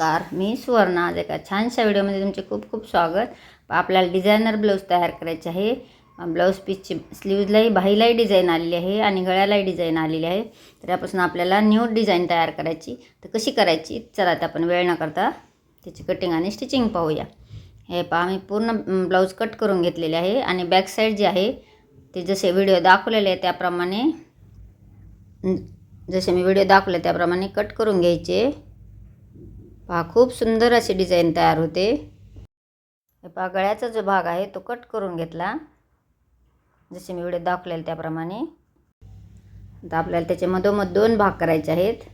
नमस्कार मी सुवर्णा. आज एका छानशा व्हिडिओमध्ये तुमचे खूप खूप स्वागत. आपल्याला डिझायनर ब्लाऊज तयार करायचे आहे. ब्लाऊज पीसची स्लीव्जलाही बाहीलाही डिझाईन आलेली आहे आणि गळ्यालाही डिझाईन आलेली आहे. तर यापासून आपल्याला न्यू डिझाईन तयार करायची. तर कशी करायची? चला आता आपण वेळ न करता त्याची कटिंग आणि स्टिचिंग पाहूया. हे पहा मी पूर्ण ब्लाऊज कट करून घेतलेले आहे आणि बॅक साईड जे आहे ते जसे व्हिडिओ दाखवलेले आहे त्याप्रमाणे जसे मी व्हिडिओ दाखवले त्याप्रमाणे कट करून घ्यायचे. पहा खूप सुंदर अशी डिझाईन तयार होते. हे पहा गळ्याचा जो भाग आहे तो कट करून घेतला. जसे मी व्हिडिओ दाखवलेलं त्याप्रमाणे. आता आपल्याला त्याचे मधोमध दोन भाग करायचे आहेत.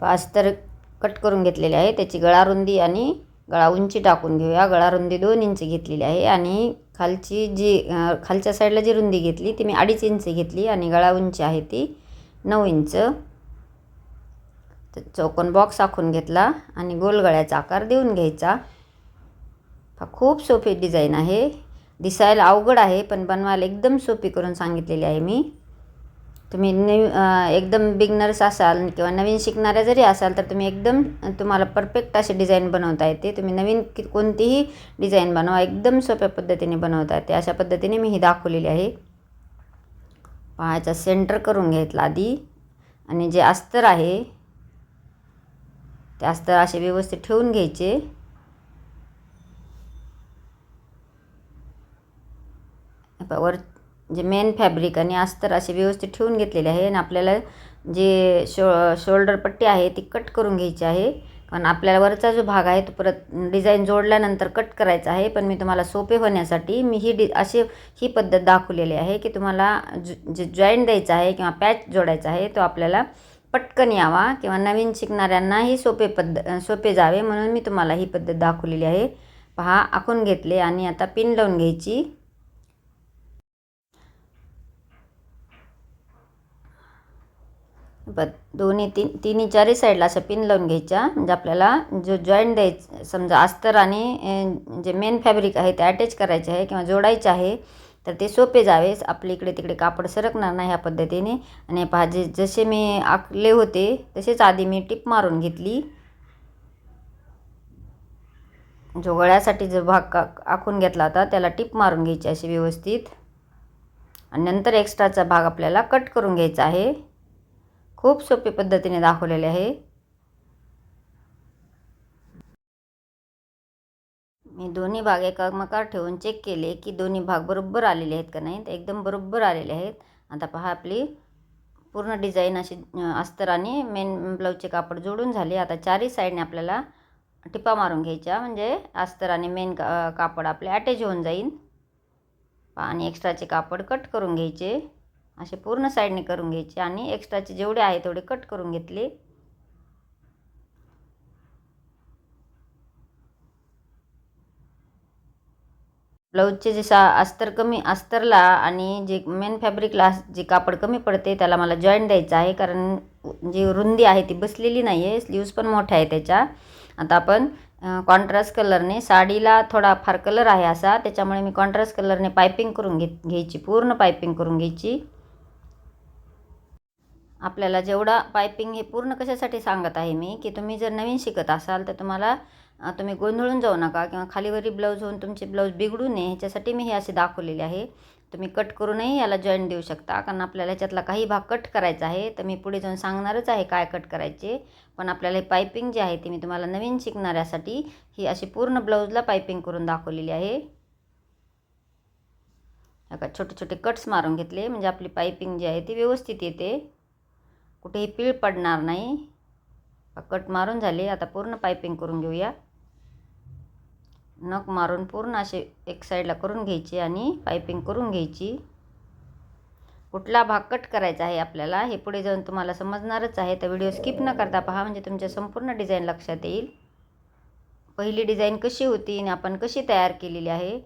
पास्तर कट करून घेतलेले आहे. त्याची गळा रुंदी आणि गळा उंची टाकून घेऊया. गळा रुंदी दोन इंच घेतलेली आहे आणि खालची जी खालच्या साईडला जी रुंदी घेतली ती मी अडीच इंच घेतली आणि गळा उंची आहे ती नऊ इंच. तर चौकोन बॉक्स आखून घेतला आणि गोल गळ्याचा आकार देऊन घ्यायचा. हा खूप सोपी डिझाईन आहे. दिसायला अवघड आहे पण बनवायला एकदम सोपी करून सांगितलेली आहे मी. तुम्ही नवी एकदम बिगनर्स असाल किंवा नवीन शिकणाऱ्या जरी असाल तर तुम्ही एकदम तुम्हाला परफेक्ट असे डिझाईन बनवता येते. तुम्ही नवीन कि कोणतीही डिझाईन बनवा एकदम सोप्या पद्धतीने बनवता येते. अशा पद्धतीने मी ही दाखवलेली आहे. पाहायचा सेंटर करून घेतला आधी. आणि जे अस्तर आहे ते अस्तर असे व्यवस्थित ठेवून घ्यायचे. वर जे मेन फॅब्रिक आणि अस्तर असे व्यवस्थित ठेवून घेतलेले आहे. आणि आपल्याला जे शो शोल्डर पट्टी आहे ती कट करून घ्यायची आहे. कारण आपल्याला वरचा जो भाग आहे तो परत डिझाईन जोडल्यानंतर कट करायचा आहे. पण मी तुम्हाला सोपे होण्यासाठी मी ही डि अशी ही पद्धत दाखवलेली आहे की तुम्हाला ज जे जॉईंट द्यायचा आहे किंवा पॅच जोडायचा आहे तो आपल्याला पटकन यावा किंवा नवीन शिकणाऱ्यांनाही सोपे पद्ध सोपे जावे म्हणून मी तुम्हाला ही पद्धत दाखवलेली आहे. पहा आखून घेतले आणि आता पिन लावून घ्यायची. ब दोन्ही तीन तिन्ही चारही साईडला अशा पिन लावून घ्यायच्या. म्हणजे आपल्याला जो जॉईंट द्यायचं समजा अस्तर आणि जे मेन फॅब्रिक आहे ते अटॅच करायचे आहे किंवा जोडायचे आहे तर ते सोपे जावेस आपले इकडे तिकडे कापड सरकणार नाही ह्या पद्धतीने. आणि पहा जे जसे मी आखले होते तसेच आधी मी टिप मारून घेतली. जो गळ्यासाठी जो भाग का आखून घेतला होता त्याला टिप मारून घ्यायची अशी व्यवस्थित. आणि नंतर एक्स्ट्राचा भाग आपल्याला कट करून घ्यायचा आहे. खूप सोपी पद्धतीने दाखवलेले आहे. मी दोन्ही भाग एकामेकावर ठेवून चेक केले की दोन्ही भाग बरोबर आलेले आहेत का नाही. तर एकदम बरोबर आलेले आहेत. आता पहा आपली पूर्ण डिझाईन अशी अस्तराने मेन ब्लाऊजचे कापड जोडून झाले. आता चारही साईडने आपल्याला टिपा मारून घ्यायच्या. म्हणजे अस्तर आणि मेन का कापड आपले अटॅच होऊन जाईल आणि एक्स्ट्राचे कापड कट करून घ्यायचे. असे पूर्ण साईडने करून घ्यायचे आणि एक्स्ट्राचे जेवढे आहे तेवढे कट करून घेतले. ब्लाऊजचे जे सा अस्तर कमी अस्तरला आणि जे मेन फॅब्रिकला जे कापड कमी पडते त्याला मला जॉईंट द्यायचं आहे. कारण जी रुंदी आहे ती बसलेली नाही आहे स्लीव्ज पण मोठ्या आहे त्याच्या. आता आपण कॉन्ट्रास्ट कलरने साडीला थोडा फार कलर आहे असा. त्याच्यामुळे मी कॉन्ट्रास्ट कलरने पायपिंग करून घे घ्यायची पूर्ण पायपिंग करून घ्यायची. आपल्याला जेवढा पायपिंग हे पूर्ण कशासाठी सांगत आहे मी की तुम्ही जर नवीन शिकत असाल तर तुम्हाला तुम्ही गोंधळून जाऊ नका किंवा खालीवरी ब्लाऊज होऊन तुमचे ब्लाऊज बिघडू नये ह्याच्यासाठी मी हे असे दाखवलेले आहे. तुम्ही कट करूनही याला जॉईंट देऊ शकता कारण आपल्याला ह्याच्यातला काही भाग कट करायचा आहे तर मी पुढे जाऊन सांगणारच आहे काय कट करायचे. पण आपल्याला हे पायपिंग जे आहे ती मी तुम्हाला नवीन शिकणाऱ्यासाठी ही अशी पूर्ण ब्लाऊजला पायपिंग करून दाखवलेली आहे. का छोटे छोटे कट्स मारून घेतले म्हणजे आपली पायपिंग जी आहे ती व्यवस्थित येते. कुठेही पीळ पडणार नाही. कट मारून झाले. आता पूर्ण पायपिंग करून घेऊया. नख मारून पूर्ण असे एक साईडला करून घ्यायची आणि पायपिंग करून घ्यायची. कुठला भाग कट करायचा आहे आपल्याला हे पुढे जाऊन तुम्हाला समजणारच आहे. तर व्हिडिओ स्किप न करता पहा म्हणजे तुमच्या संपूर्ण डिझाईन लक्षात येईल. पहिली डिझाईन कशी होती आणि आपण कशी तयार केलेली आहे?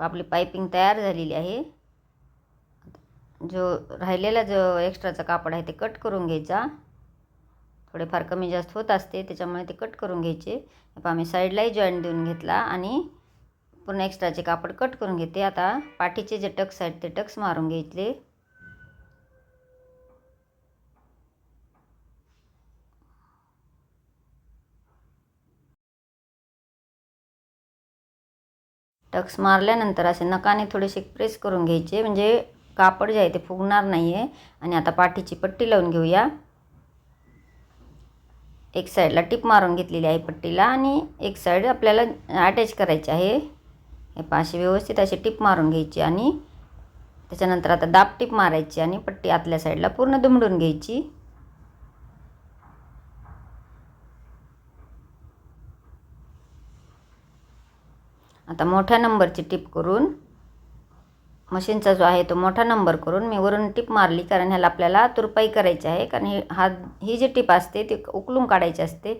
आपली पायपिंग तयार झालेली आहे. जो राहिलेला जो एक्स्ट्राचा कापड आहे ते कट करून घ्यायचा. थोडेफार कमी जास्त होत असते त्याच्यामुळे ते कट करून घ्यायचे. पहा आम्ही साईडलाही जॉईंट देऊन घेतला आणि पूर्ण एक्स्ट्राचे कापड कट करून घेते. आता पाठीचे जे टक्स आहेत ते टक्स मारून घ्यायचे टक्स मारल्यानंतर असे नकाने थोडेसे प्रेस करून घ्यायचे. म्हणजे कापड जे आहे ते फुगणार नाही आहे आणि आता पाठीची पट्टी लावून घेऊया. एक साईडला टिप मारून घेतलेली आहे पट्टीला आणि एक साईड आपल्याला अटॅच करायची आहे. हे पाशी व्यवस्थित अशी टिप मारून घ्यायची आणि त्याच्यानंतर आता दाब टिप मारायची आणि पट्टी आतल्या साईडला पूर्ण दुमडून घ्यायची. आता मोठ्या नंबरची टिप करून मशीनचा जो आहे तो मोठा नंबर करून मी वरून टिप मारली कारण ह्याला आपल्याला तुरपाई करायची आहे. कारण ही हा ही जी टिप असते ती उकलून काढायची असते.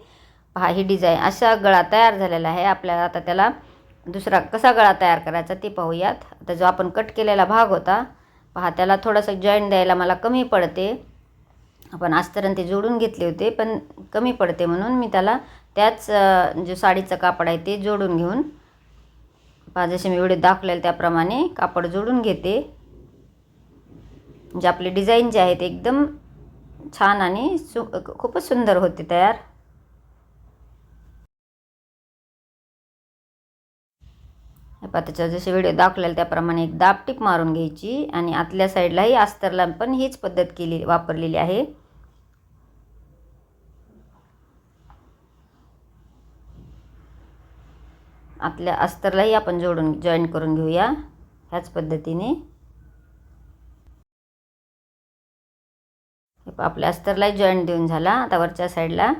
पहा ही डिझाईन असा गळा तयार झालेला आहे. आपल्याला आता त्याला दुसरा कसा गळा तयार करायचा ते पाहूयात. आता जो आपण कट केलेला भाग होता पहा त्याला थोडंसं जॉईंट द्यायला मला कमी पडते. आपण आस्तरण ते जोडून घेतले होते पण कमी पडते म्हणून मी त्याला त्याच जो साडीचं कापड आहे ते जोडून घेऊन जसे मी व्हिडिओ दाखवलेलं त्याप्रमाणे कापड जोडून घेते. म्हणजे आपले डिझाईन जे आहे ते एकदम छान आणि सु खूपच सुंदर होते तयार. पहा त्याच्यावर जसे व्हिडिओ दाखवलेले त्याप्रमाणे एक दापटीप मारून घ्यायची आणि आतल्या साईडलाही अस्तरला पण हीच पद्धत केली वापरलेली आहे. आतल्या अस्तरलाही आपण जोडून जॉईन करून घेऊया. ह्याच पद्धतीने. आपल्या अस्तरलाही जॉईंट देऊन झाला. आता वरच्या साईडला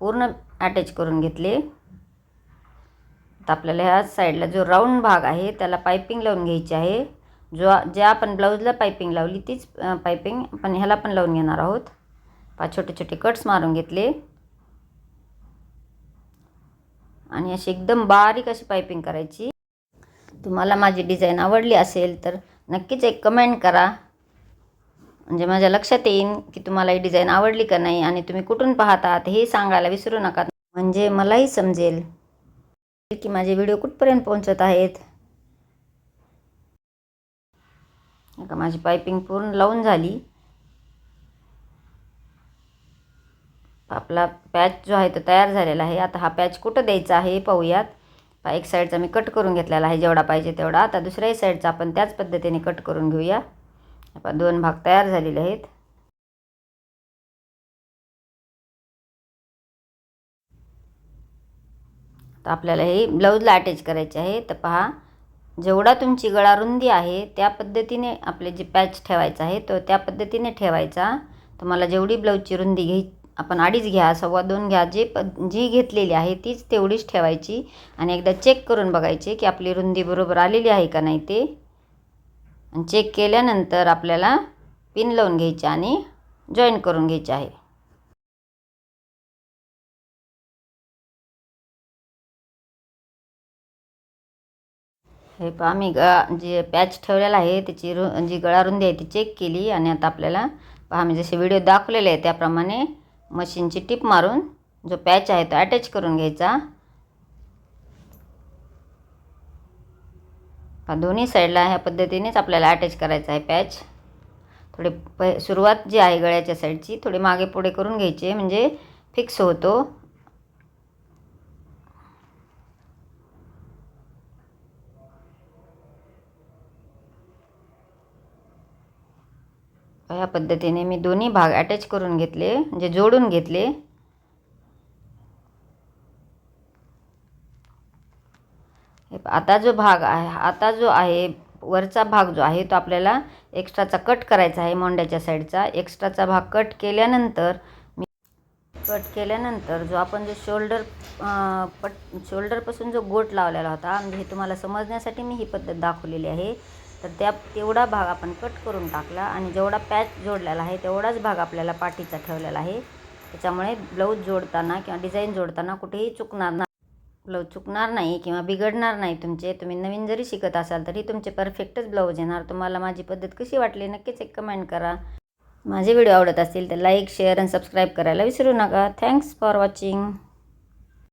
पूर्ण अटॅच करून घेतले. आता आपल्याला ह्या साईडला जो राऊंड भाग आहे त्याला पायपिंग लावून घ्यायची आहे. जो ज्या आपण ब्लाऊजला पायपिंग लावली तीच पायपिंग आपण ह्याला पण लावून घेणार आहोत. पाच छोटे छोटे कट्स मारून घेतले. आणि अशी एकदम बारीक अशी पायपिंग करायची. तुम्हाला माझी डिझाईन आवडली असेल तर नक्कीच एक कमेंट करा. म्हणजे माझ्या लक्षात येईन की तुम्हाला ही डिझाईन आवडली का नाही आणि तुम्ही कुठून पाहतात हे सांगायला विसरू नका. म्हणजे मलाही समजेल की माझे व्हिडिओ कुठपर्यंत पोहोचत आहेत. का माझी पायपिंग पूर्ण लावून झाली. आपला पॅच जो आहे तो तयार झालेला आहे. आता हा पॅच कुठं द्यायचा आहे पाहूयात. एक साईडचा मी कट करून घेतलेला आहे जेवढा पाहिजे तेवढा. आता दुसऱ्याही साईडचा आपण त्याच पद्धतीने कट करून घेऊया. आपण दोन भाग तयार झालेले आहेत. तर आपल्याला हे ब्लाऊजला अटॅच करायचे आहे. तर पहा जेवढा तुमची गळा रुंदी आहे त्या पद्धतीने आपले जे पॅच ठेवायचा आहे तो त्या पद्धतीने ठेवायचा. तुम्हाला जेवढी ब्लाऊजची रुंदी घ्यायची आपण अडीच घ्या सव्वा दोन घ्या जे प जी घेतलेली आहे तीच तेवढीच ठेवायची आणि एकदा चेक करून बघायचे की आपली रुंदी बरोबर आलेली आहे का नाही ते. आणि चेक केल्यानंतर आपल्याला पिन लावून घ्यायचे आणि जॉईन करून घ्यायचे आहे. हे पहा मी ग जे पॅच ठेवलेला आहे त्याची रु जी गळा रुंदी आहे ती चेक केली आणि आता आपल्याला पहा मी जसे व्हिडिओ दाखवलेले आहे त्याप्रमाणे मशीनची टिप मारून जो पॅच आहे तो अटॅच करून घ्यायचा. दोन्ही साईडला ह्या पद्धतीनेच आपल्याला अटॅच करायचा आहे पॅच. थोडे प सुरुवात जी आहे गळ्याच्या साईडची थोडी मागे पुढे करून घ्यायची म्हणजे फिक्स होतो. ह्या पद्धतीने मी दोन्ही भाग अटॅच करून घेतले म्हणजे जोडून घेतले. आता जो भाग आहे आता जो आहे वरचा भाग जो आहे तो आपल्याला एक्स्ट्राचा कट करायचा आहे मोंड्याच्या साईडचा एक्स्ट्राचा भाग कट केल्यानंतर मी कट केल्यानंतर जो आपण जो शोल्डर पट शोल्डरपासून जो गोट लावलेला होता म्हणजे हे तुम्हाला समजण्यासाठी मी ही पद्धत दाखवलेली आहे. तर त्या तेवढा भाग आपण कट करून टाकला आणि जेवढा पॅच जोडलेला आहे तेवढाच भाग आपल्याला पाठीचा ठेवलेला आहे. त्याच्यामुळे ब्लाऊज जोडताना किंवा डिझाईन जोडताना कुठेही चुकणार नाही ब्लाऊज चुकणार नाही किंवा बिघडणार नाही तुमचे. तुम्ही नवीन जरी शिकत असाल तरी तुमचे परफेक्टच ब्लाऊज येणार. तुम्हाला माझी पद्धत कशी वाटली नक्कीच एक कमेंट करा. माझे व्हिडिओ आवडत असतील तर लाईक शेअर आणि सबस्क्राईब करायला विसरू नका. Thanks for watching.